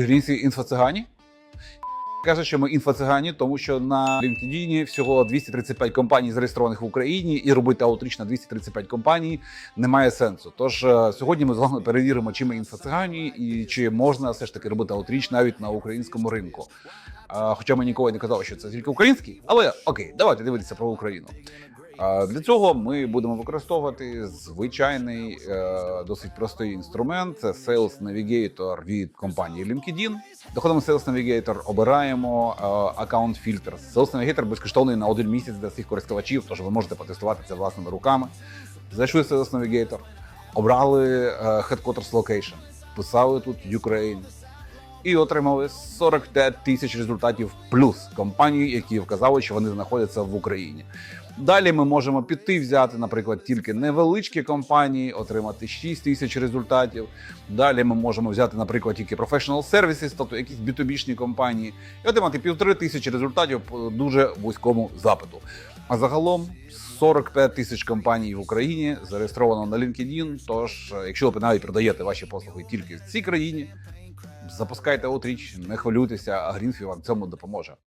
Грінці інфоцигані. Каже, що ми інфоцигані, тому що на LinkedIn всього 235 компаній зареєстрованих в Україні, і робити аутріч на 235 компаній немає сенсу. Тож е, сьогодні ми з вами перевіримо, чи ми інфоцигані і чи можна все ж таки робити аутріч навіть на українському ринку. Е, Хоча ми ніколи не казали, що це тільки український, але окей, давайте дивитися про Україну. Для цього ми будемо використовувати звичайний е, досить простий інструмент. Це Sales Navigator від компанії LinkedIn. Доходимо Sales Navigator, обираємо е, аккаунт фільтр. Sales Navigator безкоштовний на один місяць для всіх користувачів, тож ви можете потестувати це власними руками. Зайшли в Sales Navigator, обрали е, Headquarters Location, писали тут Ukraine. І отримали 45 тисяч результатів плюс компаній, які вказали, що вони знаходяться в Україні. Далі ми можемо піти взяти, наприклад, тільки невеличкі компанії, отримати 6 тисяч результатів. Далі ми можемо взяти, наприклад, тільки professional services, тобто якісь B2B-шні компанії, і отримати півтори тисячі результатів по дуже вузькому запиту. А загалом 45 тисяч компаній в Україні зареєстровано на LinkedIn. Тож, якщо ви навіть продаєте ваші послуги тільки в цій країні, запускайте отріч, не хвилюйтеся, а Грінфі вам цьому допоможе.